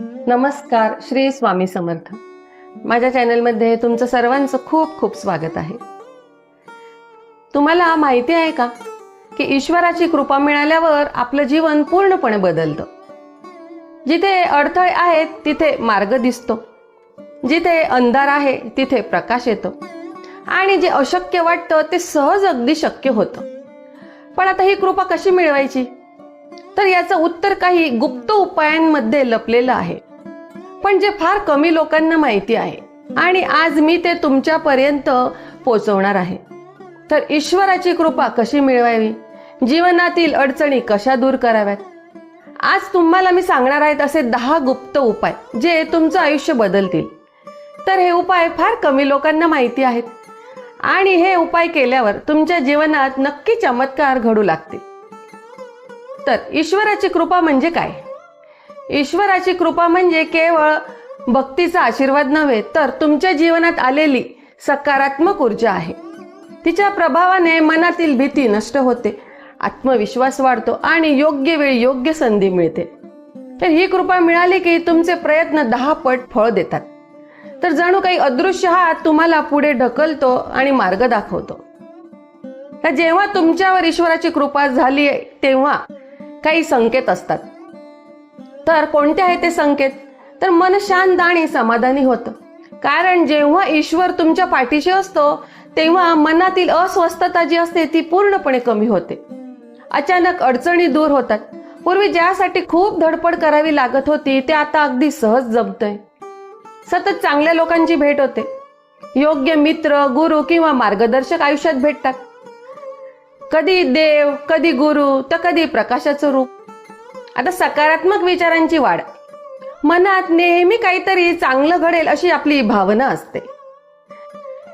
नमस्कार श्री स्वामी समर्थ. माझ्या चॅनलमध्ये तुमचं सर्वांचं खूप खूप स्वागत आहे. तुम्हाला माहिती आहे का की ईश्वराची कृपा मिळाल्यावर आपलं जीवन पूर्णपणे बदलतं. जिथे अडथळे आहेत तिथे मार्ग दिसतो. जिथे अंधार आहे तिथे प्रकाश येतो. आणि जे अशक्य वाटतं ते सहज अगदी शक्य होतं. पण आता ही कृपा कशी मिळवायची? तर याचं उत्तर काही गुप्त उपायांमध्ये लपलेलं आहे. पण जे फार कमी लोकांना माहिती आहे आणि आज मी ते तुमच्यापर्यंत पोचवणार आहे. तर ईश्वराची कृपा कशी मिळवावी? जीवनातील अडचणी कशा दूर कराव्यात? आज तुम्हाला मी सांगणार आहेत असे दहा गुप्त उपाय जे तुमचं आयुष्य बदलतील. तर हे उपाय फार कमी लोकांना माहिती आहेत. आणि हे उपाय केल्यावर तुमच्या जीवनात नक्की चमत्कार घडू लागतील. तर ईश्वराची कृपा म्हणजे काय? ईश्वराची कृपा म्हणजे केवळ भक्तीचा आशीर्वाद नव्हे तर तुमच्या जीवनात आलेली सकारात्मक ऊर्जा आहे. तिच्या प्रभावाने मनातील भीती नष्ट होते आत्मविश्वास वाढतो आणि योग्य वेळी योग्य संधी मिळते. तर ही कृपा मिळाली की तुमचे प्रयत्न दहा पट फळ देतात. तर जणू काही अदृश्य हात तुम्हाला पुढे ढकलतो आणि मार्ग दाखवतो. तर जेव्हा तुमच्यावर ईश्वराची कृपा झाली तेव्हा काही संकेत असतात. तर कोणते आहे ते संकेत? तर मन शांत आणि समाधानी होतं. कारण जेव्हा ईश्वर तुमच्या पाठीशी असतो तेव्हा मनातील अस्वस्थता जी असते ती पूर्णपणे कमी होते. अचानक अडचणी दूर होतात. पूर्वी ज्यासाठी खूप धडपड करावी लागत होती ते आता अगदी सहज जमतंय. सतत चांगल्या लोकांची भेट होते. योग्य मित्र गुरु किंवा मार्गदर्शक आयुष्यात भेटतात. कधी देव कधी गुरु तर कधी प्रकाशाचं रूप. आता सकारात्मक विचारांची वाढ. मनात नेहमी काहीतरी चांगलं घडेल अशी आपली भावना असते.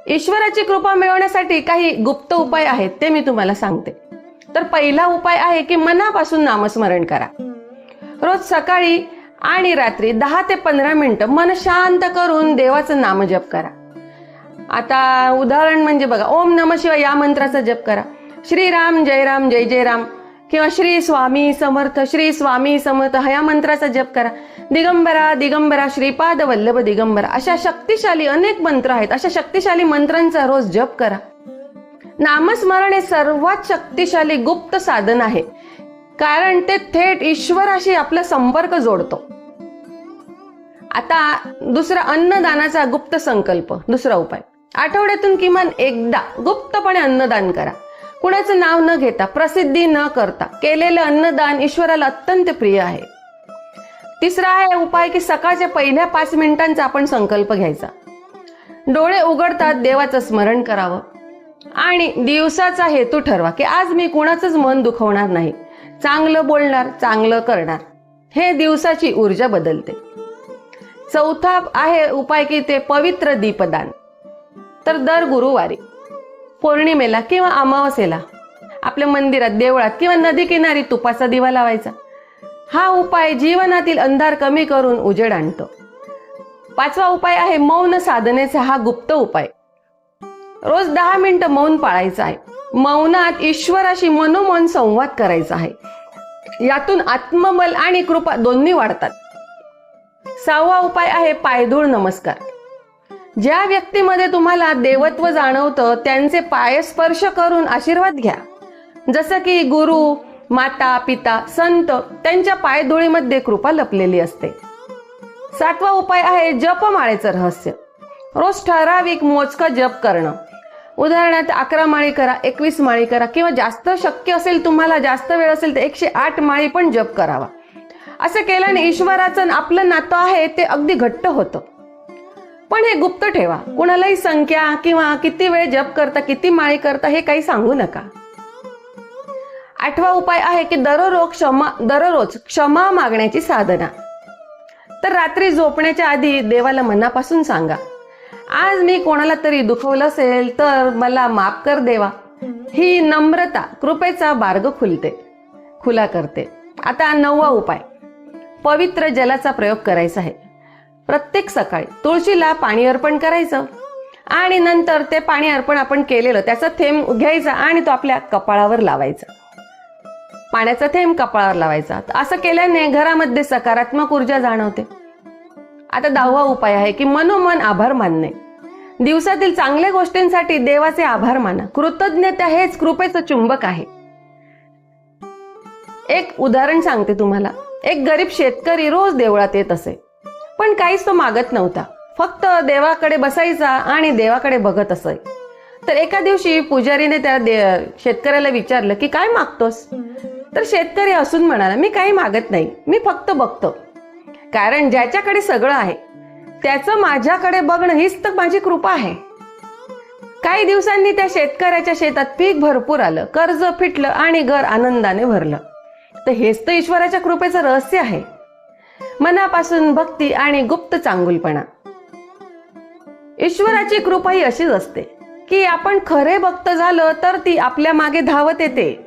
ईश्वराची कृपा मिळवण्यासाठी काही गुप्त उपाय आहेत ते मी तुम्हाला सांगते. तर पहिला उपाय आहे की मनापासून नामस्मरण करा. रोज सकाळी आणि रात्री दहा ते पंधरा मिनिटं मन शांत करून देवाचं नामजप करा. आता उदाहरण म्हणजे बघा ओम नम शिवाय या मंत्राचा जप करा. श्रीराम जय राम जय जय राम. किंवा श्री स्वामी समर्थ श्री स्वामी समर्थ ह्या मंत्राचा जप करा. दिगंबरा दिगंबरा श्रीपाद वल्लभ दिगंबरा. अशा शक्तिशाली अनेक मंत्र आहेत. अशा शक्तिशाली मंत्रांचा रोज जप करा. नामस्मरण हे सर्वात शक्तिशाली गुप्त साधन आहे. कारण ते थेट ईश्वराशी आपला संपर्क जोडतो. आता दुसरा अन्नदानाचा गुप्त संकल्प दुसरा उपाय. आठवड्यातून किमान एकदा गुप्तपणे अन्नदान करा. कुणाचं नाव न घेता प्रसिद्धी न करता केलेलं अन्नदान ईश्वराला अत्यंत प्रिय आहे. तिसरा आहे उपाय की सकाळच्या पहिल्या पाच मिनिटांचा आपण संकल्प घ्यायचा. डोळे उघडतात देवाचं स्मरण करावं. आणि दिवसाचा हेतू ठरवा की आज मी कुणाचंच मन दुखवणार नाही. चांगलं बोलणार चांगलं करणार. हे दिवसाची ऊर्जा बदलते. चौथा आहे उपाय की ते पवित्र दीपदान. तर दर गुरुवारी पौर्णिमेला किंवा अमावस्येला आपल्या मंदिरात देवळात किंवा नदी किनारी तुपाचा दिवा लावायचा. हा उपाय जीवनातील अंधार कमी करून उजेड आणतो. पाचवा उपाय आहे मौन साधनेचा. हा गुप्त उपाय. रोज दहा मिनिटं मौन पाळायचं आहे. मौनात ईश्वराशी मनोमन संवाद करायचा आहे. यातून आत्मबल आणि कृपा दोन्ही वाढतात. सहावा उपाय आहे पायधूळ नमस्कार. ज्या व्यक्तीमध्ये तुम्हाला देवत्व जाणवतं त्यांचे पाय स्पर्श करून आशीर्वाद घ्या. जसं की गुरु माता पिता संत त्यांच्या पायधुळीमध्ये कृपा लपलेली असते. सातवा उपाय आहे जपमाळेचं रहस्य. रोज ठराविक मोजका जप करणं. उदाहरणार्थ अकरा माळी करा एकवीस माळी करा किंवा जास्त शक्य असेल तुम्हाला जास्त वेळ असेल तर एकशे आठ माळी पण जप करावा. असं केल्याने ईश्वराचं आपलं नातं आहे ते अगदी घट्ट होतं. पण हे गुप्त ठेवा. कुणालाही संख्या किंवा किती वेळ जप करता किती माळी करता हे काही सांगू नका. आठवा उपाय आहे की दररोज क्षमा दररोज क्षमा मागण्याची साधना. तर रात्री झोपण्याच्या आधी देवाला मनापासून सांगा आज मी कोणाला तरी दुखवलं असेल तर मला माफ कर देवा. ही नम्रता कृपेचा मार्ग खुलते खुला करते. आता नववा उपाय पवित्र जलाचा प्रयोग करायचा आहे. प्रत्येक सकाळी तुळशीला पाणी अर्पण करायचं आणि नंतर ते पाणी अर्पण आपण केलेलं त्याचा थेंब घ्यायचा आणि तो आपल्या कपाळावर लावायचा. पाण्याचा थेंब कपाळावर लावायचा. असं केल्याने घरामध्ये सकारात्मक ऊर्जा जाणवते. आता दहावा उपाय आहे की मनोमन आभार मानणे. दिवसातील चांगल्या गोष्टींसाठी देवाचे आभार माना. कृतज्ञता हेच कृपेचं चुंबक आहे. एक उदाहरण सांगते तुम्हाला. एक गरीब शेतकरी रोज देवळात येत असे. पण काहीच तो मागत नव्हता. फक्त देवाकडे बसायचा आणि देवाकडे बघत असे तर एका दिवशी पुजारीने त्या दे- शेतकऱ्याला विचारलं की काय मागतोस? तर शेतकरी असून म्हणाला मी काही मागत नाही. मी फक्त बघतो. कारण ज्याच्याकडे सगळं आहे त्याचं माझ्याकडे बघणं हीच तर माझी कृपा आहे. काही दिवसांनी त्या शेतकऱ्याच्या शेतात पीक भरपूर आलं कर्ज फिटलं आणि घर आनंदाने भरलं. तर हेच तर ईश्वराच्या कृपेचं रहस्य आहे. मनापासून भक्ती आणि गुप्त चांगुलपणा. ईश्वराची कृपा ही अशीच असते की आपण खरे भक्त झालं तर ती आपल्या मागे धावत येते.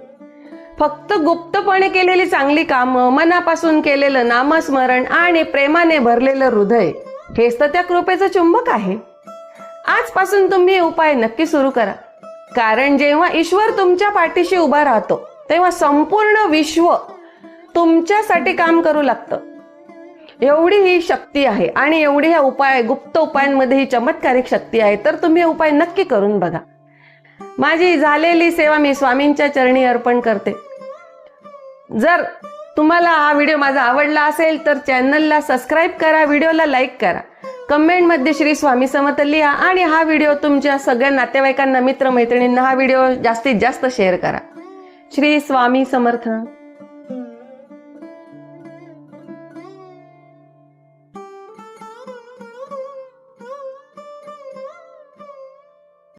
फक्त गुप्तपणे केलेली चांगली कामं मनापासून केलेलं नामस्मरण आणि प्रेमाने भरलेलं हृदय हेच तर त्या कृपेचं चुंबक आहे. आजपासून तुम्ही उपाय नक्की सुरू करा. कारण जेव्हा ईश्वर तुमच्या पाठीशी उभा राहतो तेव्हा संपूर्ण विश्व तुमच्यासाठी काम करू लागतं. एवढी ही शक्ती आहे आणि एवढी ह्या उपाय गुप्त उपायांमध्ये ही चमत्कारिक शक्ती आहे तर तुम्ही हे उपाय नक्की करून बघा. माझी झालेली सेवा मी स्वामींच्या चरणी अर्पण करते. जर तुम्हाला हा व्हिडिओ माझा आवडला असेल तर चॅनलला सबस्क्राईब करा व्हिडिओला लाईक करा. कमेंटमध्ये श्री स्वामी समत लिहा आणि हा व्हिडिओ तुमच्या सगळ्या नातेवाईकांना मित्रमैत्रिणींना हा व्हिडिओ जास्तीत जास्त शेअर करा. श्री स्वामी समर्थ.